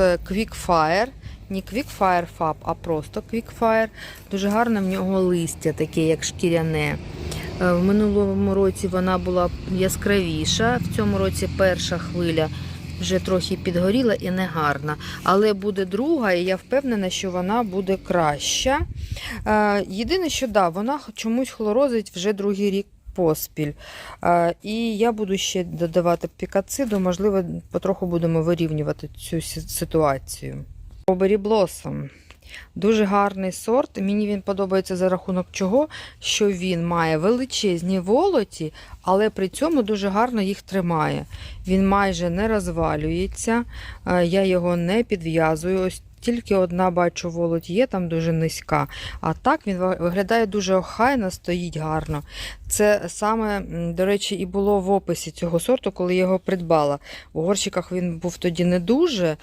е, Quickfire. Не Quickfire Fab, а просто Quickfire. Дуже гарне в нього листя, таке як шкіряне. Е, В минулому році вона була яскравіша. В цьому році перша хвиля вже трохи підгоріла і не гарна. Але буде друга, і я впевнена, що вона буде краща. Е, Єдине, що да, вона чомусь хлорозить вже другий рік поспіль. І я буду ще додавати пікациду, можливо, потроху будемо вирівнювати цю ситуацію. Обері Blossom. Дуже гарний сорт. Мені він подобається за рахунок чого, що він має величезні волоті, але при цьому дуже гарно їх тримає. Він майже не розвалюється, е, я його не підв'язую. Ось тільки одна бачу волоть є, там дуже низька. А так він виглядає дуже охайно, стоїть гарно. Це саме, до речі, і було в описі цього сорту, коли я його придбала. У горщиках він був тоді не дуже.